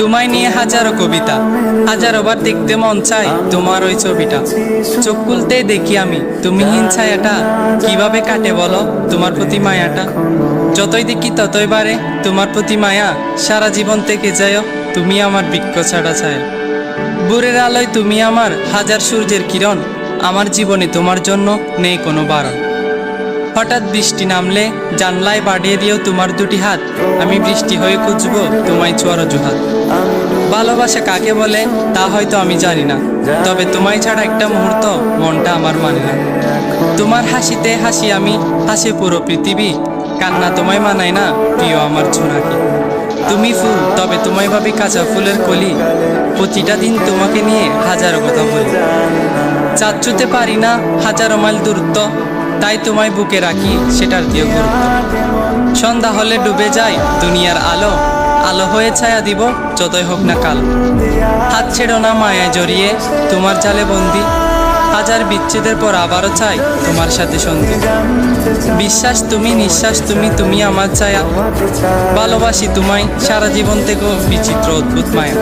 তোমায় নিয়ে হাজারো কবিতা হাজারো বার দেখতে মন চাই তোমার ওই ছবিটা। চোখ খুলতেই দেখি আমি তুমিহীন ছায়াটা, কীভাবে কাটে বলো তোমার প্রতি মায়াটা? যতই দেখি ততই বারে তোমার প্রতি মায়া, সারা জীবন থেকে যায় তুমি আমার বৃক্ষ ছাড়া ছায়া। ভোরের আলোয় তুমি আমার হাজার সূর্যের কিরণ, আমার জীবনে তোমার জন্য নেই কোনো বারণ। হঠাৎ বৃষ্টি নামলে জানলায় বাড়িয়ে দিও তোমার দুটি হাত। আমি বৃষ্টি হয়ে খুঁজবো তোমায় ছোয়ার অজুহাত ভালোবাসা কাকে বলে তা হয়তো আমি জানি না। তবে তোমায় ছাড়া একটা মুহূর্ত মনটা আমার মানে না। তোমার হাসিতে হাসি আমি, হাসে পুরো পৃথিবী। কান্না তোমায় মানায় না, প্রিয় আমার ছোনাকি তুমি ফুল, তবে তোমায় ভাবি কাঁচা ফুলের কলি। প্রতিটা দিন তোমাকে নিয়ে হাজারো কথা বলি। চাচ্ছুতে পারি না হাজারো মাইল দূরত্ব তাই তোমায় বুকে রাখি, সেটার দিয়ে গুরুত্ব সন্ধ্যা হলে ডুবে যায় দুনিয়ার আলো আলো হয়ে ছায়া দিব যতই হোক না কাল। হাত ছেড়ো না মায়ায় জড়িয়ে তোমার জালে বন্দি, হাজার বিচ্ছেদের পর আবারও চাই তোমার সাথে সন্ধি। বিশ্বাস তুমি, নিঃশ্বাস তুমি তুমি আমার ছায়া। ভালোবাসি তোমায়, সারা জীবন থেকেও বিচিত্র অদ্ভুত মায়া।